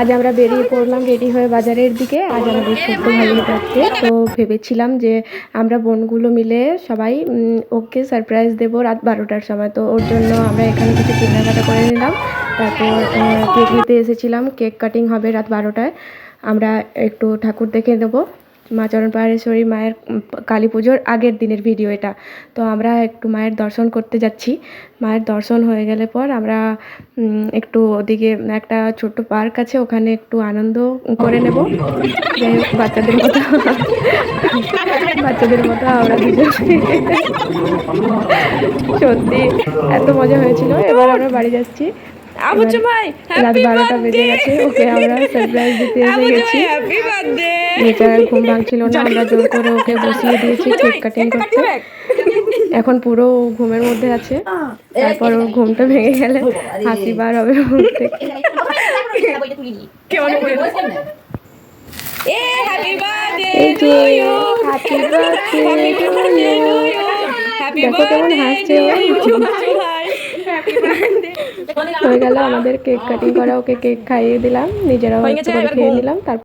আজ আমরা বেরিয়ে পড়লাম রেডি হয়ে বাজারের দিকে। আজ আমাদের সত্যি ভালো থাকছে তো ভেবেছিলাম যে আমরা বোনগুলো মিলে সবাই ওকে সারপ্রাইজ দেবো রাত বারোটার সময়। তো ওর জন্য আমরা এখানে কিছু কেনাকাটা করে নিলাম। তারপর কেক নিতে এসেছিলাম। কেক কাটিং হবে রাত বারোটায়। আমরা একটু ঠাকুর দেখে নেব মা চরণ পাহাড়েশ্বরী মায়ের কালী পুজোর আগের দিনের ভিডিও এটা। তো আমরা একটু মায়ের দর্শন করতে যাচ্ছি। মায়ের দর্শন হয়ে গেলে পর আমরা একটু ওদিকে একটা ছোট্ট পার্ক আছে ওখানে একটু আনন্দ করে নেব। যাই হোক বাচ্চাদের মতো বাচ্চাদের মতো আমরা দুজন। সত্যি এত মজা হয়েছিল। এবার আমরা বাড়ি যাচ্ছি। আবুচু ভাই রাত বারোটা বেজে গেছে। ওকে আমরা সারপ্রাইজ দিতে এসে গেছি। হ্যাপি বার্থডে বেচারার ঘুম ভাঙছিল না আমরা জোর করে ওকে বসিয়ে দিয়েছি কেক কাটিং করতে। এখন পুরো ঘুমের মধ্যে আছে। তারপর ওর ঘুমটা ভেঙে গেলে হাসি বার হবে মুখ থেকে। কেমন করে এ হ্যাপি বার্থডে এই টু যে you happy birthday happy birthday to you happy দেখো কেমন হাসছে হয়ে গেল আমাদের কেক কাটিং করা ওকে কেক খাইয়ে দিলাম। নিজেরাও একটু করে খেয়ে ঘুম। নিলাম তারপর